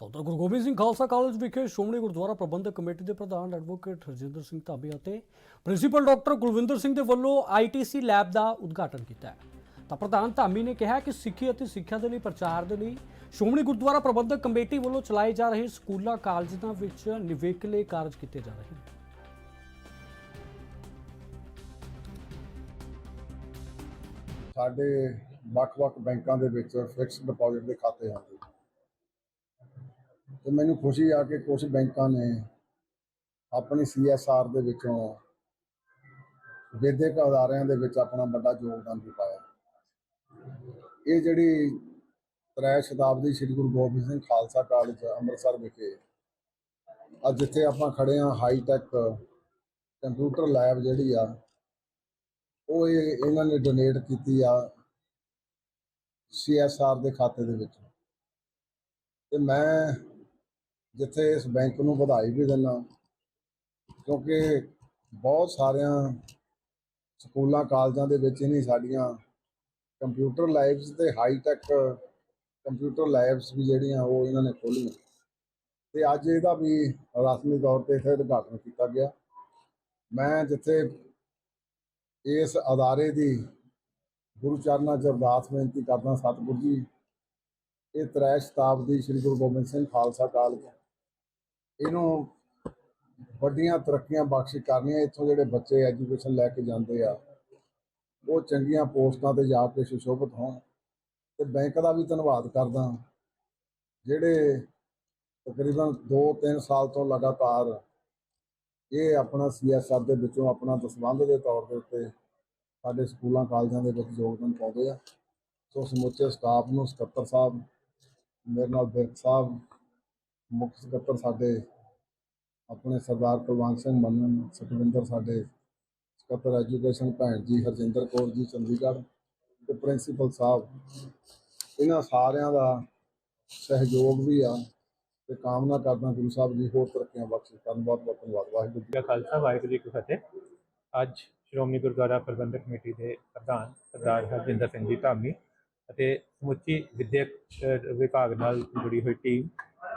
ਤਾਂ ਗੁਰੂ ਗੋਬਿੰਦ ਸਿੰਘ ਖਾਲਸਾ ਕਾਲਜ ਵਿਖੇ ਸ਼੍ਰੋਮਣੀ ਗੁਰਦੁਆਰਾ ਪ੍ਰਬੰਧਕ ਕਮੇਟੀ ਦੇ ਪ੍ਰਧਾਨ ਐਡਵੋਕੇਟ ਰਜਿੰਦਰ ਸਿੰਘ ਧਾਬੇ ਅਤੇ ਪ੍ਰਿੰਸੀਪਲ ਡਾਕਟਰ ਕੁਲਵਿੰਦਰ ਸਿੰਘ ਦੇ ਵੱਲੋਂ ਆਈਟੀਸੀ ਲੈਬ ਦਾ ਉਦਘਾਟਨ ਕੀਤਾ ਹੈ। ਤਾਂ ਪ੍ਰਧਾਨ ਧਾਮੀ ਨੇ ਕਿਹਾ ਕਿ ਸਿੱਖੀ ਅਤੇ ਸਿੱਖਿਆ ਦੇ ਲਈ ਪ੍ਰਚਾਰ ਦੇ ਲਈ ਸ਼੍ਰੋਮਣੀ ਗੁਰਦੁਆਰਾ ਪ੍ਰਬੰਧਕ ਕਮੇਟੀ ਵੱਲੋਂ ਚਲਾਏ ਜਾ ਰਹੇ ਸਕੂਲਾਂ ਕਾਲਜਾਂ ਵਿੱਚ ਨਿਵੇਕਲੇ ਕਾਰਜ ਕੀਤੇ ਜਾ ਰਹੇ ਹਨ ਸਾਡੇ ਵੱਖ-ਵੱਖ ਬੈਂਕਾਂ ਦੇ ਵਿੱਚ ਫਿਕਸ ਡਿਪਾਜ਼ਿਟ ਦੇ ਖਾਤੇ ਹਨ। ਤੇ ਮੈਨੂੰ ਖੁਸ਼ੀ ਆ ਕਿ ਕੁਝ ਬੈਂਕਾਂ ਨੇ ਆਪਣੀ ਸੀਐਸਆਰ ਦੇ ਵਿੱਚੋਂ ਵਿਦਿਅਕ ਅਦਾਰਿਆਂ ਦੇ ਵਿੱਚ ਆਪਣਾ ਵੱਡਾ ਯੋਗਦਾਨ ਵੀ ਪਾਇਆ। ਇਹ ਜਿਹੜੀ ਤ੍ਰੈ ਸ਼ਤਾਬਦੀ ਸ੍ਰੀ ਗੁਰੂ ਗੋਬਿੰਦ ਸਿੰਘ ਖਾਲਸਾ ਕਾਲਜ ਅੰਮ੍ਰਿਤਸਰ ਵਿਖੇ ਅੱਜ ਜਿੱਥੇ ਆਪਾਂ ਖੜੇ ਆ ਹਾਈ ਟੈਕ ਕੰਪਿਊਟਰ ਲੈਬ ਜਿਹੜੀ ਆ, ਉਹ ਇਹ ਇਹਨਾਂ ਨੇ ਡੋਨੇਟ ਕੀਤੀ ਆ ਸੀਐਸਆਰ ਦੇ ਖਾਤੇ ਦੇ ਵਿੱਚ। ਤੇ ਮੈਂ ਜਿੱਥੇ ਇਸ ਬੈਂਕ ਨੂੰ ਵਧਾਈ ਵੀ ਦਿੰਦਾ। ਕਿਉਂਕਿ ਬਹੁਤ ਸਾਰਿਆਂ ਸਕੂਲਾਂ, ਕਾਲਜਾਂ ਦੇ ਵਿੱਚ ਨਹੀਂ ਸਾਡੀਆਂ ਕੰਪਿਊਟਰ ਲੈਬਸ ਤੇ ਹਾਈ ਟੈਕ ਕੰਪਿਊਟਰ ਲੈਬਸ ਵੀ ਜਿਹੜੀਆਂ ਉਹ ਇਹਨਾਂ ਨੇ ਖੋਲ੍ਹੀਆਂ ਤੇ ਅੱਜ ਇਹਦਾ ਵੀ ਰਸਮੀ ਤੌਰ ਤੇ ਇੱਥੇ ਉਦਘਾਟਨ ਕੀਤਾ ਗਿਆ। ਮੈਂ ਜਿੱਥੇ ਇਸ ਅਦਾਰੇ ਦੀ ਗੁਰੂ ਚਰਨਾਂ 'ਚ ਅਰਦਾਸ ਬੇਨਤੀ ਕਰਦਾ, ਸਤਿਗੁਰੂ ਜੀ, ਇਹ ਤ੍ਰੈ ਸ਼ਤਾਬਦੀ ਸ੍ਰੀ ਗੁਰੂ ਗੋਬਿੰਦ ਸਿੰਘ ਖਾਲਸਾ ਕਾਲਜ ਇਹਨੂੰ ਵੱਡੀਆਂ ਤਰੱਕੀਆਂ ਬਖਸ਼ ਕਰਨੀਆਂ, ਇੱਥੋਂ ਜਿਹੜੇ ਬੱਚੇ ਐਜੂਕੇਸ਼ਨ ਲੈ ਕੇ ਜਾਂਦੇ ਆ, ਉਹ ਚੰਗੀਆਂ ਪੋਸਟਾਂ ਤੇ ਜਾ ਕੇ ਸੁਸ਼ੋਭਿਤ ਹੋਣ। ਤੇ ਬੈਂਕ ਦਾ ਵੀ ਧੰਨਵਾਦ ਕਰਦਾ ਜਿਹੜੇ ਤਕਰੀਬਨ 2-3 ਸਾਲ ਤੋਂ ਲਗਾਤਾਰ ਇਹ ਆਪਣਾ ਸੀਐਸਆਰ ਦੇ ਵਿੱਚੋਂ ਆਪਣਾ ਦਸਵੰਧ ਦੇ ਤੌਰ ਦੇ ਉੱਤੇ ਸਾਡੇ ਸਕੂਲਾਂ, ਕਾਲਜਾਂ ਦੇ ਵਿੱਚ ਯੋਗਦਾਨ ਪਾਉਂਦੇ ਆ। ਸੋ ਸਮੁੱਚੇ ਸਟਾਫ ਨੂੰ ਸਕੱਤਰ ਸਾਹਿਬ, ਮੇਰੇ ਨਾਲ ਬਿਰਕ ਸਾਹਿਬ ਮੁੱਖ ਸਕੱਤਰ ਸਾਡੇ ਆਪਣੇ ਸਰਦਾਰ ਕੁਲਵੰਤ ਸਿੰਘ ਮੰਨਨ ਸੁਖਵਿੰਦਰ ਸਾਡੇ ਸਕੱਤਰ ਐਜੂਕੇਸ਼ਨ ਭੈਣ ਜੀ ਹਰਜਿੰਦਰ ਕੌਰ ਜੀ, ਚੰਡੀਗੜ੍ਹ ਤੇ ਪ੍ਰਿੰਸੀਪਲ ਸਾਹਿਬ, ਇਹਨਾਂ ਸਾਰਿਆਂ ਦਾ ਸਹਿਯੋਗ ਵੀ ਆ ਤੇ ਕਾਮਨਾ ਕਰਦਾ ਗੁਰੂ ਸਾਹਿਬ ਜੀ ਹੋਰ ਤਰੱਕੀਆਂ ਬਖਸ਼ੇ। ਕਰਨ ਬਹੁਤ ਬਹੁਤ ਧੰਨਵਾਦ, ਵਾਹਿਗੁਰੂ ਜੀ ਕਾ ਖਾਲਸਾ। ਵਾਹਿਗੁਰੂ ਜੀ ਕੀ ਫਤਿਹ। ਅੱਜ ਸ਼੍ਰੋਮਣੀ ਗੁਰਦੁਆਰਾ ਪ੍ਰਬੰਧਕ ਕਮੇਟੀ ਦੇ ਪ੍ਰਧਾਨ ਸਰਦਾਰ ਹਰਜਿੰਦਰ ਸਿੰਘ ਜੀ ਧਾਮੀ ਅਤੇ ਸਮੁੱਚੀ ਵਿਦਿਅਕ ਵਿਭਾਗ ਨਾਲ ਜੁੜੀ ਹੋਈ ਟੀਮ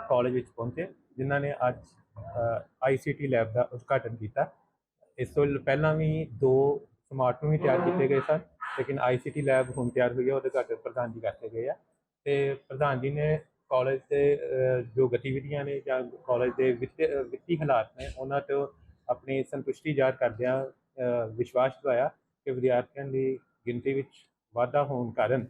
ਕਾਲਜ ਵਿੱਚ ਪਹੁੰਚੇ, ਜਿਨ੍ਹਾਂ ਨੇ ਅੱਜ ਆਈਸੀਟੀ ਲੈਬ ਦਾ ਉਦਘਾਟਨ ਕੀਤਾ। ਇਸ ਤੋਂ ਪਹਿਲਾਂ ਵੀ ਦੋ ਸਮਾਰਟਫੋਨ ਵੀ ਤਿਆਰ ਕੀਤੇ ਗਏ ਸਨ, ਲੇਕਿਨ ਆਈਸੀਟੀ ਲੈਬ ਹੁਣ ਤਿਆਰ ਹੋਈ ਹੈ, ਉਹਦੇ ਉਦਘਾਟਨ ਪ੍ਰਧਾਨ ਜੀ ਕਰਦੇ ਗਏ ਆ। ਤੇ ਪ੍ਰਧਾਨ ਜੀ ਨੇ ਕਾਲਜ ਦੇ ਜੋ ਗਤੀਵਿਧੀਆਂ ਨੇ ਜਾਂ ਕਾਲਜ ਦੇ ਵਿੱਤੀ ਵਿੱਤੀ ਹਾਲਾਤ ਨੇ, ਉਹਨਾਂ ਤੋਂ ਆਪਣੀ ਸੰਤੁਸ਼ਟੀ ਜ਼ਾਹਰ ਕਰਦਿਆਂ ਵਿਸ਼ਵਾਸ ਦਵਾਇਆ ਕਿ ਵਿਦਿਆਰਥੀਆਂ ਦੀ ਗਿਣਤੀ ਵਿੱਚ ਵਾਧਾ ਹੋਣ ਕਾਰਨ